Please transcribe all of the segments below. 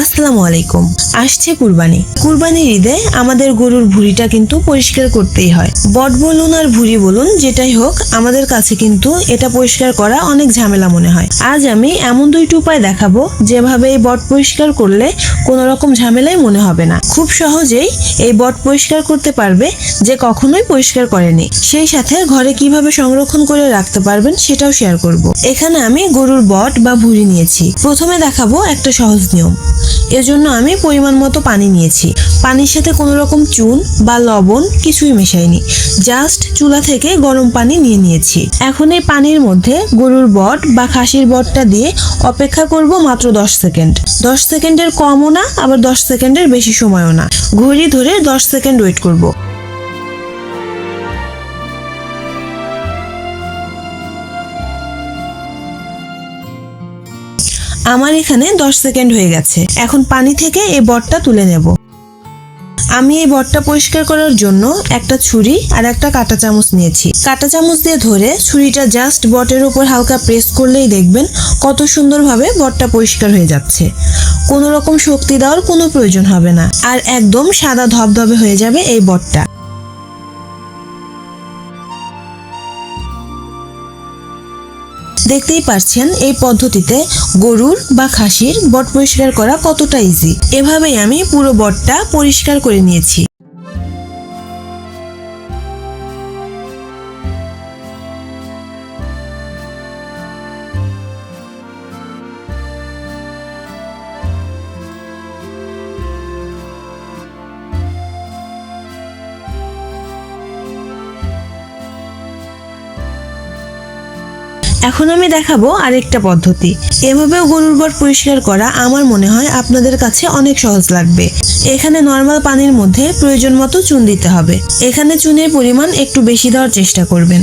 আসসালামু আলাইকুম। আসছে কুরবানি। কুরবানির ঈদে আমাদের গরুর ভুঁড়িটা কিন্তু পরিষ্কার করতেই হয়। বট বলুন আর ভুঁড়ি বলুন, যেটাই হোক, আমাদের কাছে কিন্তু এটা পরিষ্কার করা অনেক ঝামেলা মনে হয়। আজ আমি এমন দুইটি উপায় দেখাবো, যেভাবে এই বট পরিষ্কার করলে কোনো রকম ঝামেলাই মনে হবে না। খুব সহজেই এই বট পরিষ্কার করতে পারবে যে কখনোই পরিষ্কার করেনি। সেই সাথে ঘরে কীভাবে সংরক্ষণ করে রাখতে পারবেন সেটাও শেয়ার করব। এখানে আমি গরুর বট বা ভুঁড়ি নিয়েছি। প্রথমে দেখাবো একটা সহজ নিয়ম। এজন্য আমি পরিমাণ মতো পানি নিয়েছি। পানির সাথে কোনো রকম চুন বা লবণ কিছুই মেশাইনি। জাস্ট চুলা থেকে গরম পানি নিয়ে নিয়েছি। এখন এই পানির মধ্যে গরুর বট বা খাসির বটটা দিয়ে অপেক্ষা করব মাত্র দশ সেকেন্ড। দশ সেকেন্ডের কমও না, আবার দশ সেকেন্ডের বেশি সময়ও না। ঘড়ি ধরে দশ সেকেন্ড ওয়েট করব। আমার এখানে দশ সেকেন্ড হয়ে গেছে। এখন পানি থেকে এই বটটা তুলে নেব। আমি এই বটটা পরিষ্কার করার জন্য একটা ছুরি আর একটা কাঁটা চামচ নিয়েছি। কাঁটা চামচ দিয়ে ধরে ছুরিটা জাস্ট বটের উপর হালকা প্রেস করলেই দেখবেন কত সুন্দরভাবে বটটা পরিষ্কার হয়ে যাচ্ছে। কোনো রকম শক্তি দেওয়ার কোনো প্রয়োজন হবে না। আর একদম সাদা ধবধবে হয়ে যাবে এই বটটা। দেখতেই পারছেন এই পদ্ধতিতে গরুর বা খাসির বট পরিষ্কার করা কতটা ইজি এভাবেই আমি পুরো বটটা পরিষ্কার করে নিয়েছি। এখন আমি দেখাবো আরেকটা পদ্ধতি। এভাবেও গরুর বট পরিষ্কার করা আমার মনে হয় আপনাদের কাছে অনেক সহজ লাগবে। এখানে নর্মাল পানির মধ্যে প্রয়োজন মতো চুন দিতে হবে। এখানে চুনের পরিমাণ একটু বেশি দেওয়ার চেষ্টা করবেন।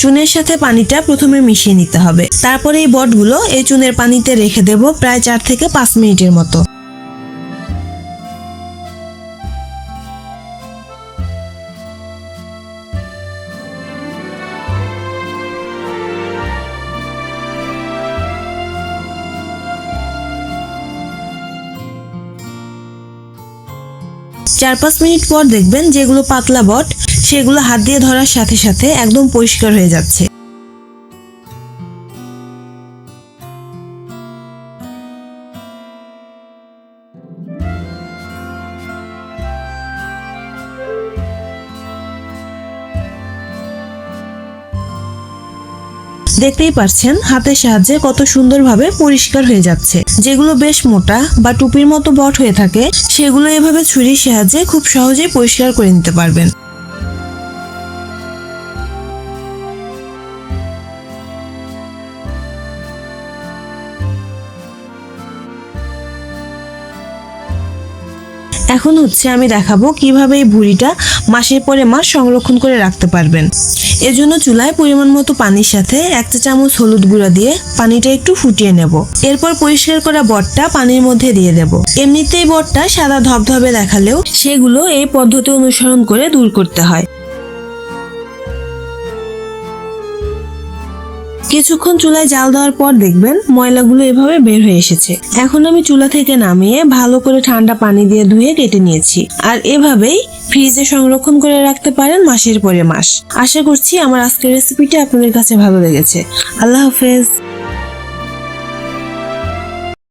চুনের সাথে পানিটা প্রথমে মিশিয়ে নিতে হবে। তারপরে এই বটগুলো এই চুনের পানিতে রেখে দেব প্রায় চার থেকে পাঁচ মিনিটের মতো। চার পাঁচ মিনিট পর দেখবেন যেগুলো পাতলা বট, সেগুলো হাত দিয়ে ধরার সাথে সাথে একদম পরিষ্কার হয়ে যাচ্ছে। দেখতেই পারছেন হাতের সাহায্যে কত সুন্দরভাবে পরিষ্কার হয়ে যাচ্ছে। যেগুলো বেশ মোটা বা টুপির মতো বট হয়ে থাকে, সেগুলো এভাবে ছুরির সাহায্যে খুব সহজেই পরিষ্কার করে নিতে পারবেন। এখন হচ্ছে আমি দেখাবো কীভাবে এই ভুড়িটা মাসের পরে মাস সংরক্ষণ করে রাখতে পারবেন। এজন্য চুলায় পরিমাণ মতো পানির সাথে এক চা চামচ হলুদ গুঁড়া দিয়ে পানিটা একটু ফুটিয়ে নেব। এরপর পরিষ্কার করা বটটা পানির মধ্যে দিয়ে দেব। এমনিতেই বটটা সাদা ধবধবে দেখালেও সেগুলো এই পদ্ধতি অনুসরণ করে দূর করতে হয়। কিছুক্ষণ চুলায় জাল দেওয়ার পর দেখবেন ময়লাগুলো এভাবে বের হয়ে এসেছে। এখন আমি চুলা থেকে নামিয়ে ভালো করে ঠান্ডা পানি দিয়ে ধুয়ে কেটে নিয়েছি। আর এভাবেই ফ্রিজে সংরক্ষণ করে রাখতে পারেন মাসের পরে মাস। আশা করছি আমার আজকের রেসিপিটা আপনাদের কাছে ভালো লেগেছে। আল্লাহ হাফেজ।